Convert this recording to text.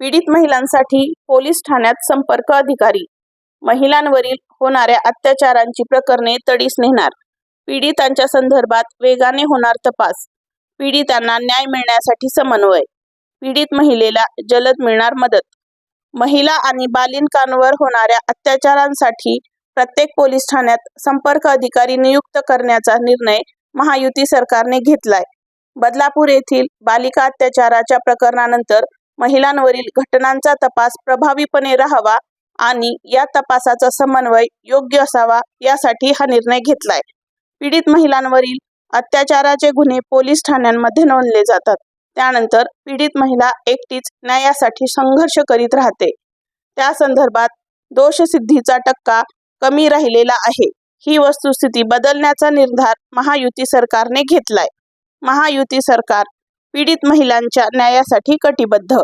पीडित महिलांसाठी पोलीस ठाण्यात संपर्क अधिकारी. महिलांवरील होणाऱ्या अत्याचारांची प्रकरणे तडीस नेणार. पीडितांच्या संदर्भात वेगाने होणार तपास. पीडितांना न्याय मिळण्यासाठी समन्वय. पीडित महिलेला जलद मिळणार मदत. महिला आणि बालिकांवर होणाऱ्या अत्याचारांसाठी प्रत्येक पोलीस ठाण्यात संपर्क अधिकारी नियुक्त करण्याचा निर्णय महायुती सरकारने घेतलाय. बदलापूर येथील बालिका अत्याचाराच्या प्रकरणानंतर महिलांवरील घटनांचा तपास प्रभावीपणे राहावा आणि या तपासाचा समन्वय योग्य असावा यासाठी हा निर्णय घेतलाय. पीडित महिलांवरील अत्याचाराचे गुन्हे पोलीस ठाण्यांमध्ये नोंदले जातात. त्यानंतर पीडित महिला एकटीच न्यायासाठी संघर्ष करीत राहते. त्या संदर्भात दोषसिद्धीचा टक्का कमी राहिलेला आहे. ही वस्तुस्थिती बदलण्याचा निर्धार महायुती सरकारने घेतलाय. महायुती सरकार पीडित महिलांच्या न्यायासाठी कटिबद्ध